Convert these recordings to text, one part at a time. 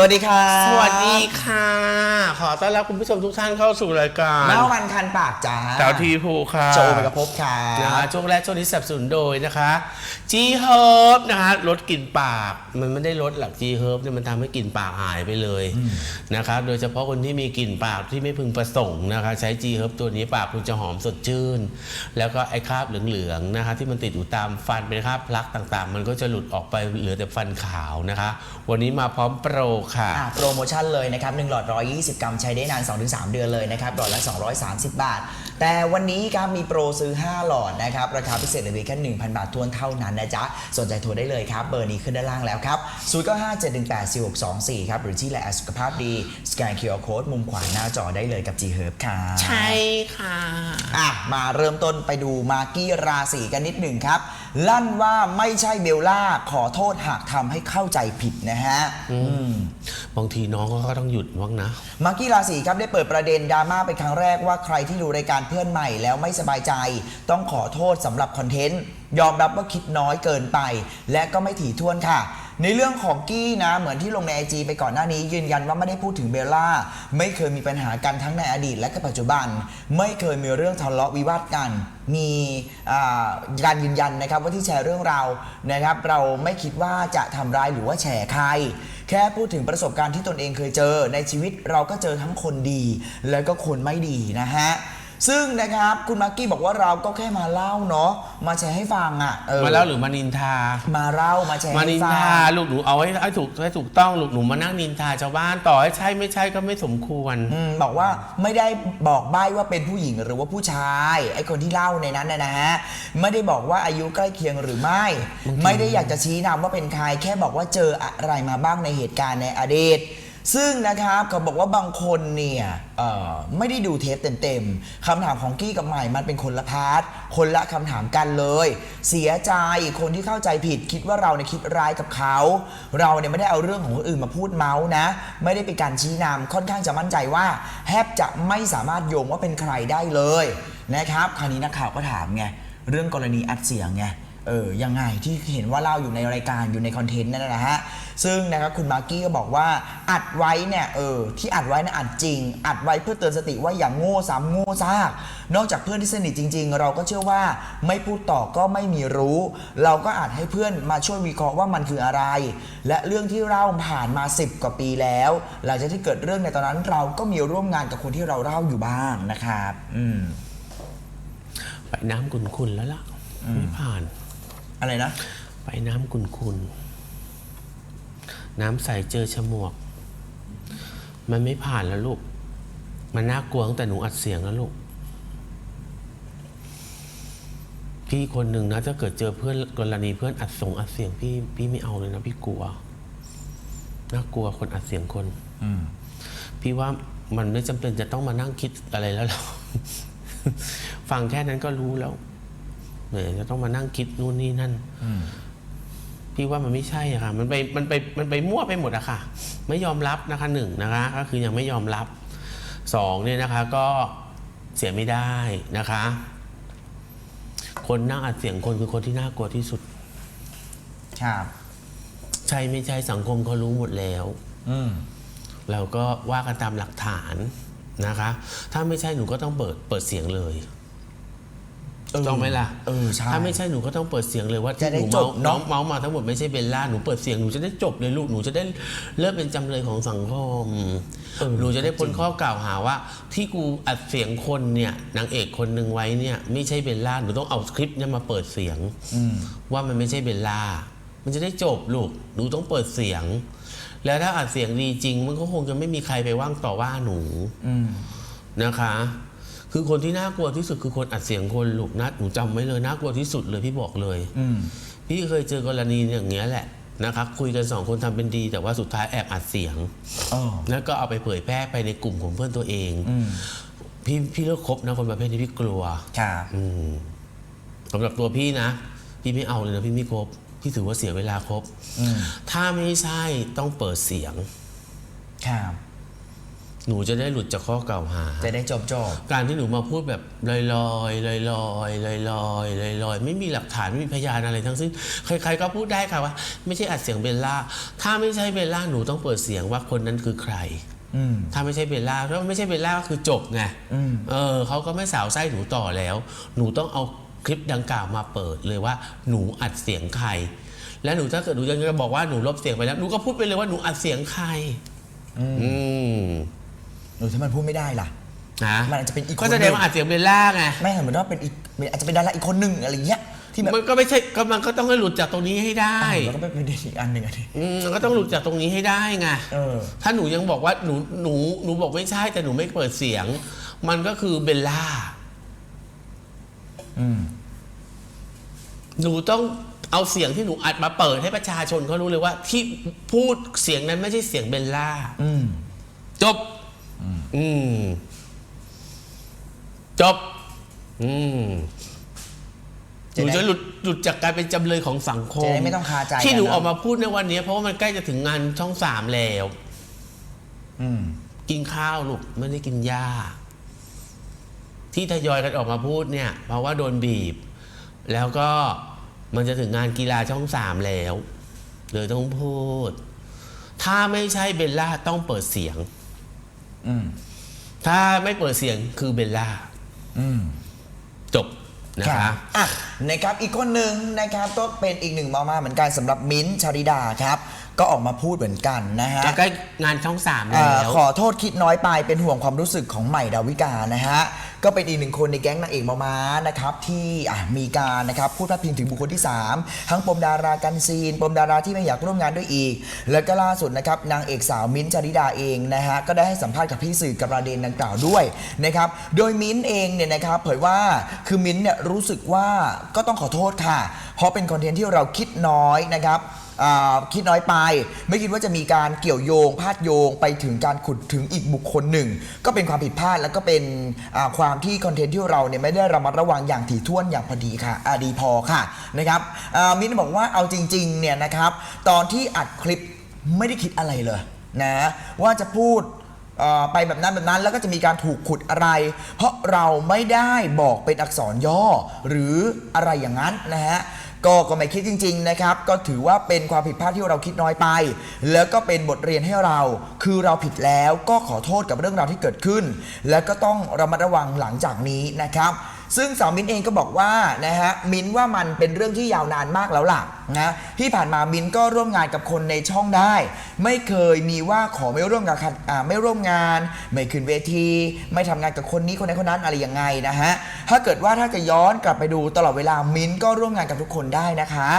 สวัสดีค่ะสวัสดีค่ะ ขอต้อนรับคุณผู้ชมทุกท่านเข้าสู่รายการเมามันคันปากจ้าสาวทีภูค่ะโจไปกับพบค่ะนะคะช่วงแรกช่วงนี้สนับสนุนโดยนะคะจีเฮิร์บนะคะลดกลิ่นปาก มันไม่ได้ลดหลักจีเฮิร์บเนี่ยมันทำให้กลิ่นปากหายไปเลยนะคะ โดยเฉพาะคนที่มีกลิ่นปากที่ไม่พึงประสงค์นะคะ ใช้จีเฮิร์บตัวนี้ปากคุณจะหอมสดชื่น แล้วก็ไอ้คราบเหลืองๆนะคะ ที่มันติดอยู่ตามฟันเป็นคราบพลักต่างๆ มันก็จะหลุดออกไปเหลือแต่ฟันขาวนะคะ วันนี้มาพร้อมโปรค่ะ อะโปรโมชั่นเลยนะครับ1หลอด 120 กรัมใช้ได้นาน 2-3 เดือนเลยนะครับหลอดละ 230 บาท แต่วันนี้ครับมีโปรซื้อ 5 หลอดนะครับราคาพิเศษเหลือเพียงแค่1,000 บาททวนเท่านั้นนะจ๊ะสนใจโทรได้เลยครับ เบอร์นี้ขึ้นด้านล่างแล้วครับ0957184624ครับหรือที่แลสุขภาพดีสแกน QR Code มุมขวาหน้าจอได้เลยกับ G Herb ค่ะใช่ค่ะอะ มาเริ่มต้นไปดูมากกี้ราศีกันนิดหนึ่งครับ ลั่นว่าไม่ใช่เบลล่าขอโทษหากทำให้เข้าใจผิดนะฮะอืมบางทีน้องเขาก็ต้องหยุดบ้างนะ มากกี้ราศีครับได้เปิดประเด็นดราม่าเป็นครั้งแรกว่าใครที่ดูรายการเพื่อนใหม่แล้วไม่สบายใจ ต้องขอโทษสำหรับคอนเทนต์ยอมรับว่าคิดน้อยเกินไป และก็ไม่ถี่ถ้วนค่ะ ในเรื่องของกี้นะ เหมือนที่ลงในไอจีไปก่อนหน้านี้ ยืนยันว่าไม่ได้พูดถึงเบลล่า ไม่เคยมีปัญหากันทั้งในอดีตและก็ปัจจุบัน ไม่เคยมีเรื่องทะเลาะวิวาทกัน มีการยืนยันนะครับว่าที่แชร์เรื่องราวนะครับ เราไม่คิดว่าจะทำร้ายหรือว่าแฉใคร แค่พูดถึงประสบการณ์ที่ตนเองเคยเจอ ในชีวิตเราก็เจอทั้งคนดี แล้วก็คนไม่ดีนะฮะ ซึ่งนะครับคุณมากกี้บอกว่าเราก็แค่มาเล่าเนาะมาแชร์ให้ฟังอะเออมาแล้วหรือมานินทา มาเล่ามาแชร์มาให้นินฟังทาลูกหนูเอาไว้ให้ถูกให้ถูกต้องลูกหนูมานั่งนินทาชาวบ้านต่อให้ใช่ไม่ใช่ก็ไม่สมควร อืมบอกว่าไม่ได้บอกใบ้ว่าเป็นผู้หญิงหรือว่าผู้ชายไอ้คนที่เล่าในนั้นนะนะฮะไม่ได้บอกว่าอายุใกล้เคียงหรือไม่บางทีไม่ได้อยากจะชี้นำว่าเป็นใคร แค่บอกว่าเจออะไรมาบ้างในเหตุการณ์ในอดีต ซึ่งนะครับเขาบอกว่าบางคนเนี่ยเอ่อไม่ได้ดูเทปเต็มๆคำถามของกี้กับใหม่มันเป็นคนละพาร์ทคนละคำถามกันเลย เสียใจคนที่เข้าใจผิดคิดว่าเราเนี่ยคิดร้ายกับเขา เราเนี่ยไม่ได้เอาเรื่องของคนอื่นมาพูดเมาส์นะ ไม่ได้เป็นการชี้นำค่อนข้างจะมั่นใจว่าแทบจะไม่สามารถโยงว่าเป็นใครได้เลยนะครับ คราวนี้นักข่าวก็ถามไงเรื่องกรณีอัดเสียงไง เออยังไงที่เห็นว่าเล่าอยู่ในรายการอยู่ในคอนเทนต์นั่นนะฮะซึ่งนะครับคุณมากกี้ก็บอกว่าอัดไว้เนี่ยเออที่อัดไว้นะอัดจริง อัดไว้เพื่อเตือนสติว่าอย่างโง่ซ้ำโง่ซากนอกจากเพื่อนที่สนิทจริง ๆ เราก็เชื่อว่าไม่พูดต่อก็ไม่มีรู้ เราก็อาจให้เพื่อนมาช่วยวิเคราะห์ว่ามันคืออะไร และเรื่องที่เล่าผ่านมา 10 กว่าปีแล้ว หลังจากที่เกิดเรื่องในตอนนั้นเราก็มีร่วมงานกับคนที่เราเล่าอยู่บ้างนะครับ อืมไปน้ำขุนๆแล้วล่ะไม่ผ่าน อะไรนะ ไปน้ำขุนๆ น้ำใสเจอฉมวก มันไม่ผ่านแล้วลูก มันน่ากลัวตั้งแต่หนูอัดเสียงแล้วลูก พี่คนหนึ่งนะถ้าเกิดเจอเพื่อนกรณีเพื่อนอัดส่งอัดเสียงพี่พี่ไม่เอาเลยนะพี่กลัว น่ากลัวคนอัดเสียงคน อืม พี่ว่ามันไม่จำเป็นจะต้องมานั่งคิดอะไรแล้วหรอก ฟังแค่นั้นก็รู้แล้ว เหนื่อยจะต้องมานั่งคิดนู่นนี่นั่นอืมพี่ว่ามันไม่ใช่อะค่ะ มันไปมันไปมันไปมั่วไปหมดอะค่ะ ไม่ยอมรับนะคะหนึ่งนะคะก็คือยังไม่ยอมรับสองเนี่ยนะคะ ก็เสียไม่ได้นะคะ คนนั่งอัดเสียงคนคือคนที่น่ากลัวที่สุด ครับ ใช่ไม่ใช่สังคมเขารู้หมดแล้ว อืมเราก็ว่ากันตามหลักฐานนะคะ ถ้าไม่ใช่หนูก็ต้องเปิดเปิดเสียงเลย เออต้องไหมล่ะเออใช่ ถ้าไม่ใช่หนูก็ต้องเปิดเสียงเลยว่าจะที่ได้หนูจเมาบเนอะน้องเมาส์มาทั้งหมดไม่ใช่เบลล่าหนูเปิดเสียงหนูจะได้จบเลยลูกหนูจะได้เลิกเป็นจำเลยของสังคมเออหนูจะได้พ้นข้อกล่าวหาว่า ที่กูอัดเสียงคนเนี่ยนางเอกคนหนึ่งไว้เนี่ยไม่ใช่เบลล่าหนูต้องเอาคลิปเนี่ยมาเปิดเสียงอืมว่ามันไม่ใช่เบลล่ามันจะได้จบลูกหนูต้องเปิดเสียง แล้วถ้าอัดเสียงดีจริง มันก็คงจะไม่มีใครไปว่างต่อว่าหนูอืมนะคะ คือคนที่น่ากลัวที่สุดคือคนอัดเสียงคนลูกนะหนูจำไว้เลยน่ากลัวที่สุดเลยพี่บอกเลย อืม พี่เคยเจอกรณีอย่างเงี้ยแหละนะคะคุยกันสองคนทำเป็นดี แต่ว่าสุดท้ายแอบอัดเสียงอ๋อแล้วก็เอาไปเผยแพร่ไปในกลุ่มของเพื่อนตัวเอง อืมพี่พี่เลิกคบนะคนประเภทนี้พี่กลัวครับอืมสำหรับตัวพี่นะ พี่ไม่เอาเลยนะพี่ไม่คบพี่ถือว่าเสียเวลาคบอืม ถ้าไม่ใช่ต้องเปิดเสียงครับ หนูจะได้หลุดจากข้อกล่าวหา จะได้จบจบการที่หนูมาพูดแบบลอยลอยลอยลอยลอยลอยลอยลอยๆไม่มีหลักฐานไม่มีพยานอะไรทั้งสิ้นใครๆก็พูดได้ค่ะว่า ไม่ใช่อัดเสียงเบลล่า ถ้าไม่ใช่เบลล่าหนูต้องเปิดเสียงว่าคนนั้นคือใครอืมถ้าไม่ใช่เบลล่าถ้าไม่ใช่เบลล่าก็คือจบไงอืมเออเขาก็ไม่สาวไส้หนูต่อแล้ว หนูต้องเอาคลิปดังกล่าวมาเปิดเลยว่าหนูอัดเสียงใคร และหนูถ้าเกิดหนูยังจะบอกว่าหนูลบเสียงไปแล้วหนูก็พูดไปเลยว่าหนูอัดเสียงใคร อืม หนูถ้ามันพูดไม่ได้ล่ะ นะมันอาจจะเป็นอีกคนก็แสดงว่าอัดเสียงเบลล่าไงไม่เหมือนว่าเป็นอีกอาจจะเป็นดาราอีกคนหนึ่งอะไรเงี้ยที่แบบมันก็ไม่ใช่ก็มันก็ต้องให้หลุดจากตรงนี้ให้ได้แล้วก็เป็นประเด็นอีกอันหนึ่งอะดิอืมมันก็ต้องหลุดจากตรงนี้ให้ได้ไง เออ ถ้าหนูยังบอกว่าหนูหนูหนูบอกไม่ใช่แต่หนูไม่เปิดเสียง มันก็คือเบลล่าอืม หนูต้องเอาเสียงที่หนูอัดมาเปิดให้ประชาชนเขารู้เลยว่า ที่พูดเสียงนั้นไม่ใช่เสียงเบลล่าอืม จบ อืม จบ อืมหจะนูได้ จะหลุดหลุดจากการเป็นจำเลยของสังคม จะได้ไม่ต้องคาใจที่หนูกันเนอะออกมาพูดในวันนี้ เพราะว่ามันใกล้จะถึงงานช่องสามแล้ว อืม กินข้าวลูกไม่ได้กินหญ้าที่ทยอยกันออกมาพูดเนี่ย เพราะว่าโดนบีบ แล้วก็มันจะถึงงานกีฬาช่องสามแล้วเลยต้องพูด ถ้าไม่ใช่เบลล่าต้องเปิดเสียง อืม ถ้าไม่เปิดเสียงคือเบลล่าอืม จบนะคะอะนะครับอีกคนหนึ่งนะครับก็เป็นอีกหนึ่งมามาเหมือนกันสำหรับมิ้นท์ชาริดาครับ ก็ออกมาพูดเหมือนกันนะฮะจะใกล้งานช่องสามอ่าแล้วขอโทษคิดน้อยไปเป็นห่วงความรู้สึกของใหม่ดาวิกานะฮะ ก็เป็นอีกหนึ่งคนในแก๊งนางเอกมาม้านะครับ ที่อะมีการนะครับพูดพาดพิงถึงบุคคลที่ 3 ทั้งปมดารากันซีน ปมดาราที่ไม่อยากร่วมงานด้วยอีก แล้วก็ล่าสุดนะครับนางเอกสาวมิ้นท์จาริดาเองนะฮะ ก็ได้ให้สัมภาษณ์กับพี่สื่อกับประเด็นดังกล่าวด้วยนะครับโดยมิ้นท์เองเนี่ยนะครับเผยว่าคือมิ้นท์เนี่ยรู้สึกว่าก็ต้องขอโทษค่ะ เพราะเป็นคอนเทนต์ที่เราคิดน้อยนะครับ อ่าคิดน้อยไป ไม่คิดว่าจะมีการเกี่ยวโยง พาดโยงไปถึงการขุดถึงอีกบุคคลหนึ่ง ก็เป็นความผิดพลาดแล้วก็เป็นอ่าความที่คอนเทนต์ที่เราเนี่ยไม่ได้ระมัดระวังอย่างถี่ถ้วนอย่างพอดีค่ะอาดีพอค่ะนะครับอ่ามิ้นบอกว่าเอาจริงๆเนี่ยนะครับตอนที่อัดคลิปไม่ได้คิดอะไรเลยนะว่าจะพูดเอ่อไปแบบนั้นแบบนั้นแล้วก็จะมีการถูกขุดอะไร เพราะเราไม่ได้บอกเป็นอักษรย่อหรืออะไรอย่างนั้นนะฮะ ก็ก็ไม่คิดจริง ๆ นะครับ ก็ถือว่าเป็นความผิดพลาดที่เราคิดน้อยไป แล้วก็เป็นบทเรียนให้เรา คือเราผิดแล้วก็ขอโทษกับเรื่องราวที่เกิดขึ้น แล้วก็ต้องระมัดระวังหลังจากนี้นะครับ ซึ่งสาวมิ้นเองก็บอกว่านะฮะมิ้นว่ามันเป็นเรื่องที่ยาวนานมากแล้วล่ะนะที่ผ่านมามิ้นก็ร่วมงานกับคนในช่องได้ ไม่เคยมีว่าขอไม่ร่วมงานกับไม่ร่วมงาน ไม่ขึ้นเวที ไม่ทำงานกับคนนี้คนนั้นคนนั้นอะไรยังไงนะฮะถ้าเกิดว่าถ้าจะย้อนกลับไปดูตลอดเวลามิ้นก็ร่วมงานกับทุกคนได้นะคะ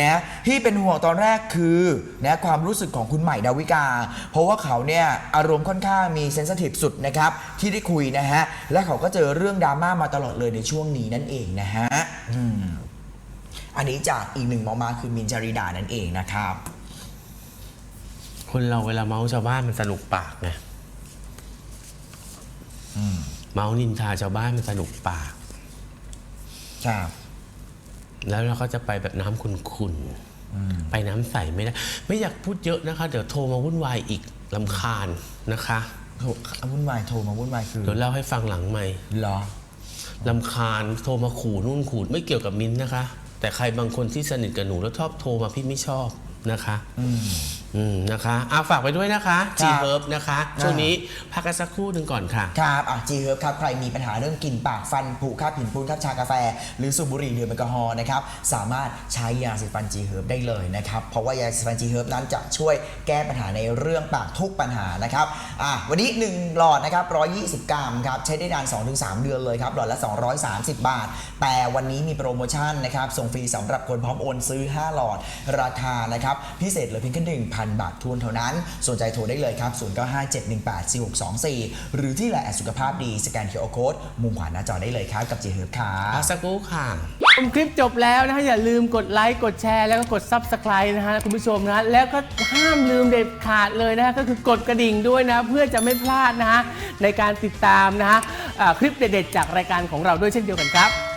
นะที่เป็นห่วงตอนแรกคือนะความรู้สึกของคุณใหม่ดาวิกา เพราะว่าเขาเนี่ยอารมณ์ค่อนข้างมีเซนสทีฟสุดนะครับที่ได้คุยนะฮะและเขาก็เจอเรื่องดราม่ามาตลอดเลยในช่วงนี้นั่นเองนะฮะอืมอันนี้จากอีกหนึ่งหมอมาคือมินจาริดานั่นเองนะครับ คนเราเวลาเมาส์ชาวบ้านมันสนุกปากไงเมาส์นินทาชาวบ้านมันสนุกปาก ครับ แล้วเราก็จะไปแบบน้ำขุ่นๆไปน้ำใสไม่ได้ ไม่อยากพูดเยอะนะคะ เดี๋ยวโทรมาวุ่นวายอีกลำคาญนะคะโทรวุ่นวายโทรมาวุ่นวายคือเดี๋ยวเล่าให้ฟังหลังไหมค์เหรอลำคาญโทรมาขู่นู่นขู่ไม่เกี่ยวกับมิ้นท์นะคะ แต่ใครบางคนที่สนิทกับหนูแล้วชอบโทรมาพี่ไม่ชอบนะคะ อืม อืมนะคะเอาฝากไปด้วยนะคะคจีรับเฮิร์บนะคะ ช่วงนี้พักกันสักครู่หนึ่งก่อนค่ะ ครับอะจีเฮิร์บครับ ใครมีปัญหาเรื่องกลิ่นปากฟันผุครับผินปูนครับชากาแฟ หรือสูบบุหรี่ดื่มแอลกอฮอล์นะครับ สามารถใช้ยาสีฟันจีเฮิร์บได้เลยนะครับ เพราะว่ายาสีฟันจีเฮิร์บนั้นจะช่วยแก้ปัญหาในเรื่องปากทุกปัญหานะครับอะวันนี้ 1 หลอดนะครับ120 กรัมครับใช้ได้นาน 2-3 เดือนเลยครับหลอดละ 230 บาท แต่วันนี้มีโปรโมชั่นนะครับส่งฟรีสำหรับคนพร้อมโอนซื้อ 5 หลอดราคานะครับพิเศษเหลือเพียงแค่1,000บาททวนเท่านั้น สนใจโทรได้เลยครับ 0957184624 หรือที่ไลน์แอดสุขภาพดี สแกน QR Code มุมขวาหน้าจอได้เลยครับ กับ J Herb ครัพับกสักครู่ค่ะชมคลิปจบแล้วนะฮะอย่าลืมกดไลค์กดแชร์แล้วก็กด Subscribe นะฮะคุณผู้ชมนะแล้วก็ห้ามลืมเด็ดขาดเลยนะฮะก็คือกดกระดิ่งด้วยนะ เพื่อจะไม่พลาดนะฮะในการติดตามนะฮะอ่าคลิปเด็ดๆจากรายการของเราด้วยเช่นเดียวกันครับ